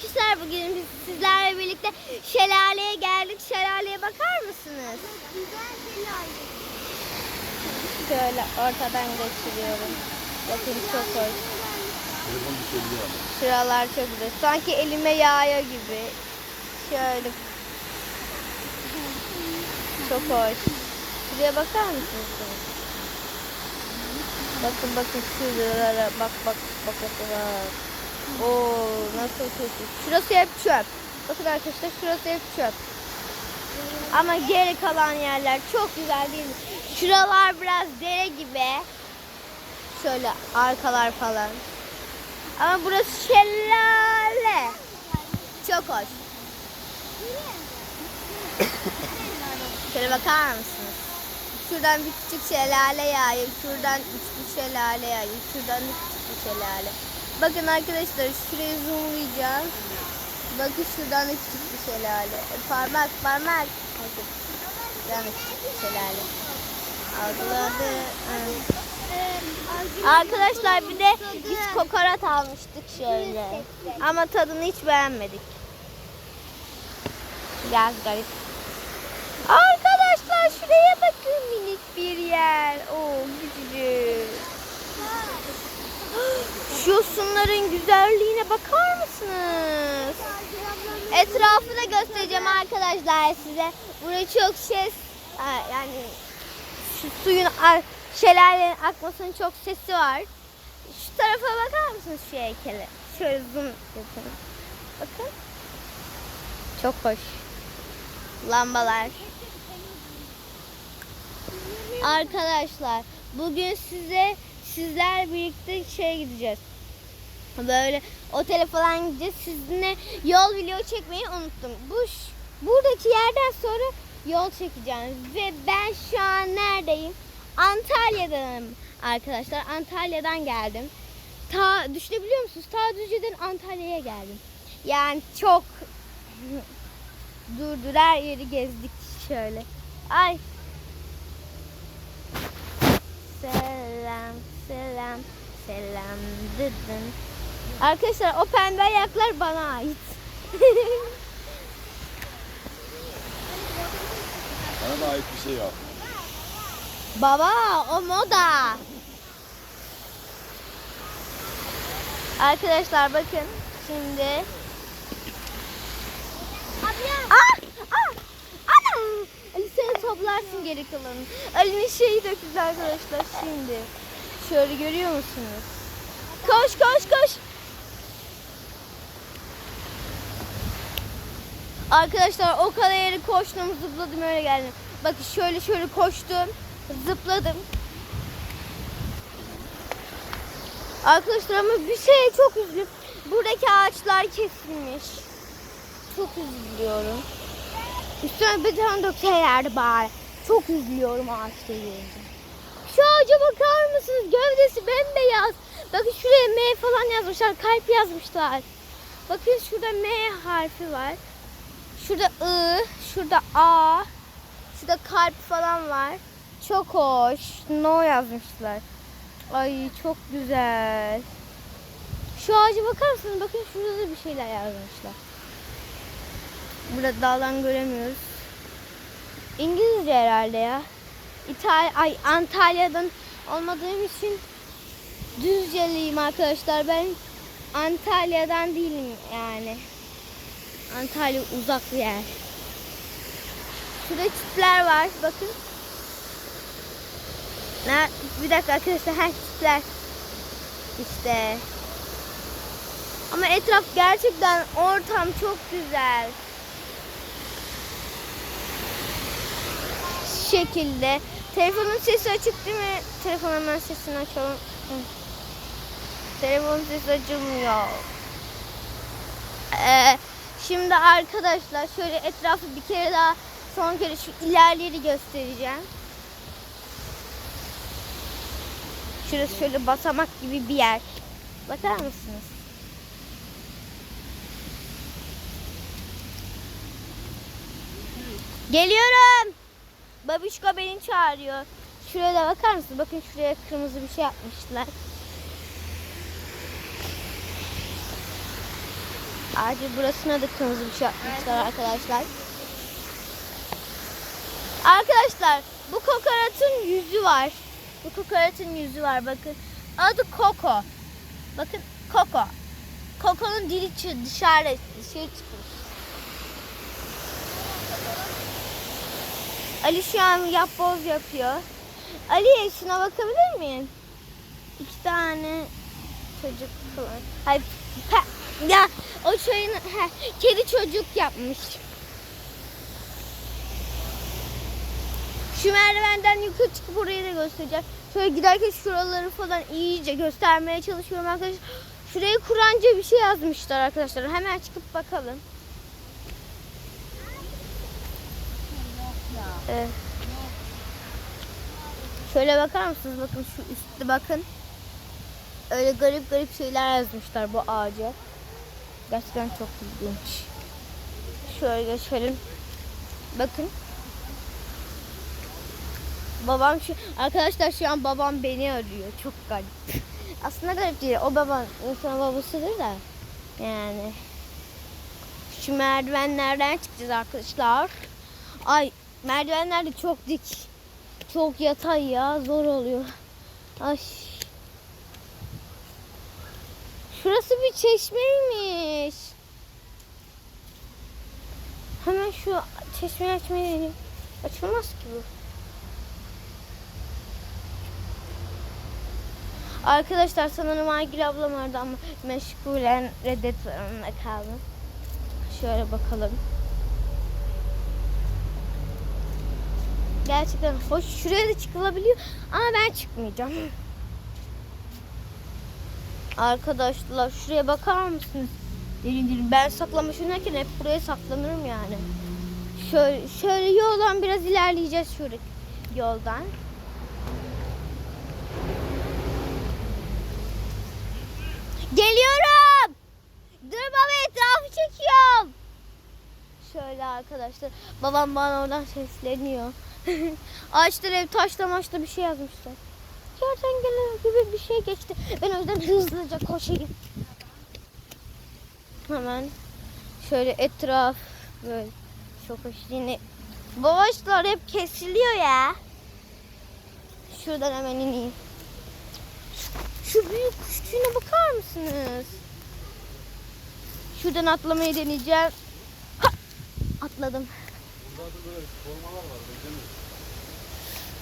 Arkadaşlar bugün biz sizlerle birlikte şelaleye geldik. Şelaleye bakar mısınız? Şöyle ortadan geçiriyorum. Bakın çok hoş. Telefon düşebiliyor ama. Şuralar çok güzel. Sanki elime yağıyor gibi. Şöyle. Çok hoş. Şuraya bakar mısınız? Bakın bakın şuralara bak bak bak bak bak. Oo nasıl kötü. Şurası hep çöp. Bakın arkadaşlar şurası hep çöp. Ama geri kalan yerler çok güzel değil mi? Şuralar biraz dere gibi. Şöyle arkalar falan. Ama burası şelale. Çok hoş. Şöyle bakar mısınız? Şuradan bir küçük şelale yağıyor. Şuradan üçlü şelale yağıyor. Şuradan da küçük bir şelale. Bakın arkadaşlar şurayı zoomlayacağım. Bakın şuradan da küçük bir şelale. E, parmak parmak. Bakın. Küçük bir şelale. Algıladı. Arkadaşlar bir de biz kokorat almıştık şöyle. Ama tadını hiç beğenmedik. Biraz garip. Arkadaşlar şuraya bakın minik bir yer. Oo küçücük. Şu sunların güzelliğine bakar mısınız? Etrafını göstereceğim arkadaşlar size. Burası çok şey ha, yani şu suyun şelalenin akmasının çok sesi var. Şu tarafa bakar mısınız şu heykele? Şöyle zoom yapalım. Bakın. Çok hoş. Lambalar. Arkadaşlar bugün size sizler birlikte şey gideceğiz. Böyle otele falan gideceğiz. Sizinle yol video çekmeyi unuttum. Bu buradaki yerden sonra yol çekeceğim ve ben şu an neredeyim? Antalya'dayım arkadaşlar. Antalya'dan geldim. Ta düşünebiliyor musunuz? Ta Düzce'den Antalya'ya geldim. Yani çok durdur her yeri gezdik şöyle. Ay. Selam, selam, selam dıdın. Arkadaşlar o pembe ayaklar bana ait. Bana da ait bir şey yok. Baba o moda. Arkadaşlar bakın şimdi. Ah! Ah! Anam! Ali sen toplarsın geri kalanını. Ali'nin şeyi güzel arkadaşlar şimdi. Şöyle görüyor musunuz? Koş koş koş. Arkadaşlar o kadar yeri koştum zıpladım öyle geldim. Bakın şöyle şöyle koştum. Zıpladım. Arkadaşlar ama bir şeye çok üzüldüm. Buradaki ağaçlar kesilmiş. Çok üzülüyorum. Üstüne beton dökselerdi bari. Çok üzülüyorum ağaçları görünce. Ağaca bakar mısınız? Gövdesi bembeyaz. Bakın şuraya M falan yazmışlar. Kalp yazmışlar. Bakın şurada M harfi var. Şurada I, şurada A, şurada kalp falan var. Çok hoş. No yazmışlar. Ay çok güzel. Şu ağaca bakar mısınız? Bakın şurada da bir şeyler yazmışlar. Burada dağdan göremiyoruz. İngilizce herhalde ya. İtal ay Antalya'dan olmadığım için Düzceliyim arkadaşlar. Ben Antalya'dan değilim yani. Antalya uzak bir yer. Şurada çiftler var. Bakın. Ne? Bir dakika arkadaşlar. Her çiftler. İşte. Ama etraf gerçekten ortam çok güzel. Şekilde. Telefonun sesi açık değil mi? Telefon hemen sesini açalım. Hı. Telefonun sesi açılmıyor. Ee, şimdi arkadaşlar şöyle etrafı bir kere daha son kere şu ilerleri göstereceğim. Şurası şöyle basamak gibi bir yer. Bakar mısınız? Geliyorum. Babişko beni çağırıyor. Şuraya da bakar mısınız? Bakın şuraya kırmızı bir şey yapmışlar. Ayrıca burasına da kırmızı bir şey yapmışlar arkadaşlar. Arkadaşlar bu kokoratın yüzü var. Bu kokoratın yüzü var bakın. Adı Koko. Bakın Koko. Koko'nun dili dışarı şey çıkmış. Ali şu an yapboz yapıyor. Ali şuna bakabilir miyim? İki tane çocuk var. Hayır, pe- ya o şeyin he, kedi çocuk yapmış. Şu merdivenden yukarı çıkıp orayı da göstereceğim. Şöyle giderken şuraları falan iyice göstermeye çalışıyorum arkadaşlar. Şurayı Kur'anca bir şey yazmışlar arkadaşlar. Hemen çıkıp bakalım. Evet. Şöyle bakar mısınız? Bakın şu üstte bakın. Öyle garip garip şeyler yazmışlar bu ağaca. Gerçekten çok ilginç. Şöyle geçelim. Bakın. Babam şu arkadaşlar şu an babam beni arıyor. Çok garip. Aslında garip değil. O babam insan babasıdır da. Yani. Şu merdivenlerden çıkacağız arkadaşlar. Ay merdivenler de çok dik. Çok yatay ya. Zor oluyor. Ay. Şurası bir çeşmeymiş. Hemen şu çeşmeyi açmayı deneyeyim. Açılmaz ki bu. Arkadaşlar sanırım Aygül ablam vardı ama meşgulen reddet kaldım. Şöyle bakalım. Gerçekten hoş. Şuraya da çıkılabiliyor ama ben çıkmayacağım. Arkadaşlar şuraya bakar mısınız? Derin derin. Ben saklama oynarken hep buraya saklanırım yani. Şöyle, şöyle yoldan biraz ilerleyeceğiz şöyle yoldan. Geliyorum. Dur baba etrafı çekiyorum. Şöyle arkadaşlar. Babam bana oradan sesleniyor. Ağaçlar ev taşla maçla bir şey yazmışlar. Kertenkele gibi bir şey geçti. Ben o yüzden hızlıca koşayım. Hemen şöyle etraf böyle çok hoş. Yine bu ağaçlar hep kesiliyor ya. Şuradan hemen ineyim. Şu büyük kuş tüyüne bakar mısınız? Şuradan atlamayı deneyeceğim. Ha! Atladım.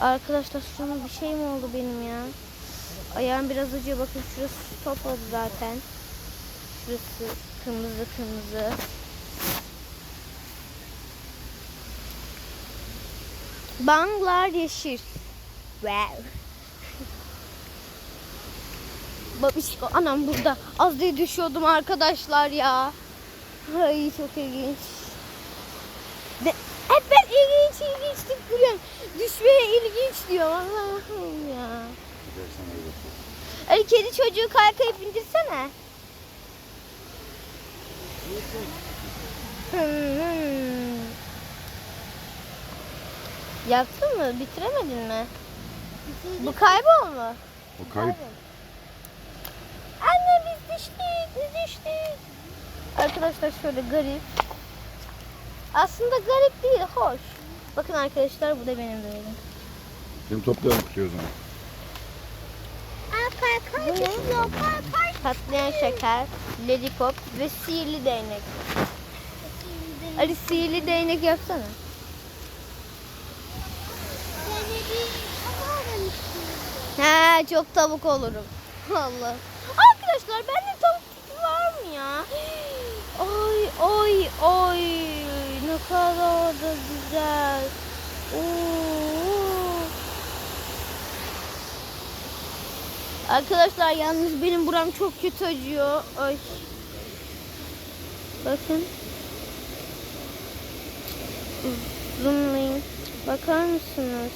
Arkadaşlar şuna bir şey mi oldu benim ya? Ayağım biraz acıyor. Bakın şurası topladı zaten. Şurası kırmızı kırmızı. Banglar yeşil. Wow. Babişko anam burada. Az diye düşüyordum arkadaşlar ya. Ay çok ilginç. De, hep ben deyip duruyorum. Düşmeye ilginç diyor Allah'ım ya. Ali kedi çocuğu kaykayıp indirsene. Hmm. Yaptın mı? Bitiremedin mi? Bu kaybol mu? O kayıp. Anne biz düştük, biz düştük. Arkadaşlar şöyle garip. Aslında garip değil, hoş. Bakın arkadaşlar bu da benim böyle. Şimdi toplayalım kutuyu o zaman. Bu ne? Patlayan şeker, lollipop ve sihirli değnek. Ali sihirli değnek yapsana. He çok tavuk olurum. Allah. Arkadaşlar bende tavuk tipi var mı ya? Ay ay ay ne kadar da güzel. Arkadaşlar yalnız benim buram çok kötü acıyor. Ay. Bakın. Zoomlayın. Bakar mısınız?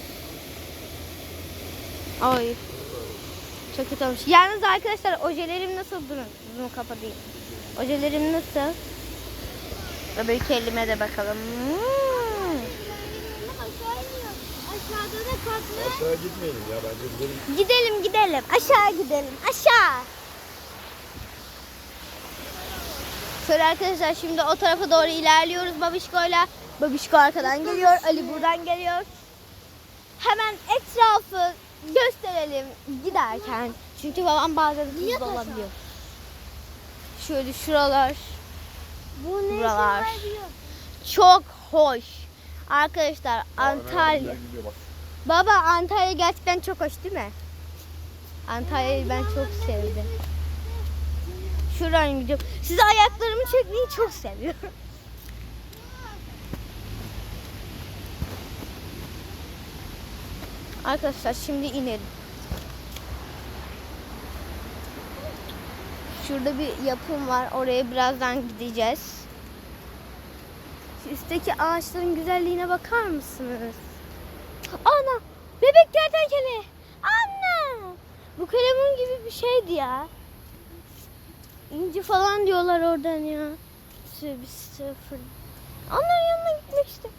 Ay. Çok kötü olmuş. Yalnız arkadaşlar ojelerim nasıl? Durun. Zoom'u kapatayım. Ojelerim nasıl? Öbür elime de bakalım. Hmm. Aşağıda da katlı. Aşağı gitmeyelim ya bence gidelim. Gidelim gidelim. Aşağı gidelim. Aşağı. Şöyle arkadaşlar şimdi o tarafa doğru ilerliyoruz Babişko'yla. Babişko arkadan geliyor, Ali buradan geliyor. Hemen etrafı gösterelim giderken. Çünkü babam bazen hızlı olabiliyor. Şöyle şuralar Bu ne Buralar. çok hoş. Arkadaşlar Antalya. Baba Antalya gerçekten çok hoş değil mi? Antalya'yı ben çok sevdim. Şuradan gidiyorum. Size ayaklarımı çekmeyi çok seviyorum. Arkadaşlar şimdi inelim. Şurada bir yapım var. Oraya birazdan gideceğiz. Şu üstteki ağaçların güzelliğine bakar mısınız? Ana! Bebek kertenkele! Anne! Bu kalemun gibi bir şeydi ya. İnci falan diyorlar oradan ya. Tövbe sıfır. Onların yanına gitmek istedim.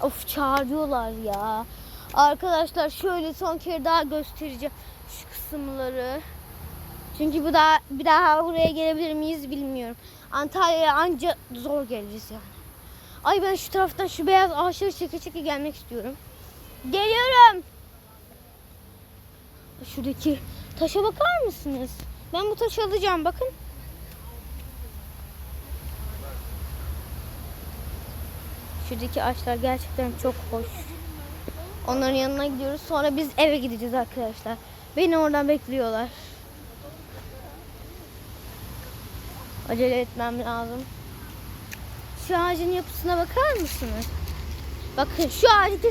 Of çağırıyorlar ya. Arkadaşlar şöyle son kere daha göstereceğim şu kısımları. Çünkü bu daha bir daha buraya gelebilir miyiz bilmiyorum. Antalya'ya anca zor geliriz yani. Ay ben şu taraftan şu beyaz ağaçları çeke çeke gelmek istiyorum. Geliyorum. Şuradaki taşa bakar mısınız? Ben bu taşı alacağım bakın. Şuradaki ağaçlar gerçekten çok hoş. Onların yanına gidiyoruz. Sonra biz eve gideceğiz arkadaşlar. Beni oradan bekliyorlar. Acele etmem lazım. Şu ağacın yapısına bakar mısınız? Bakın şu ağacı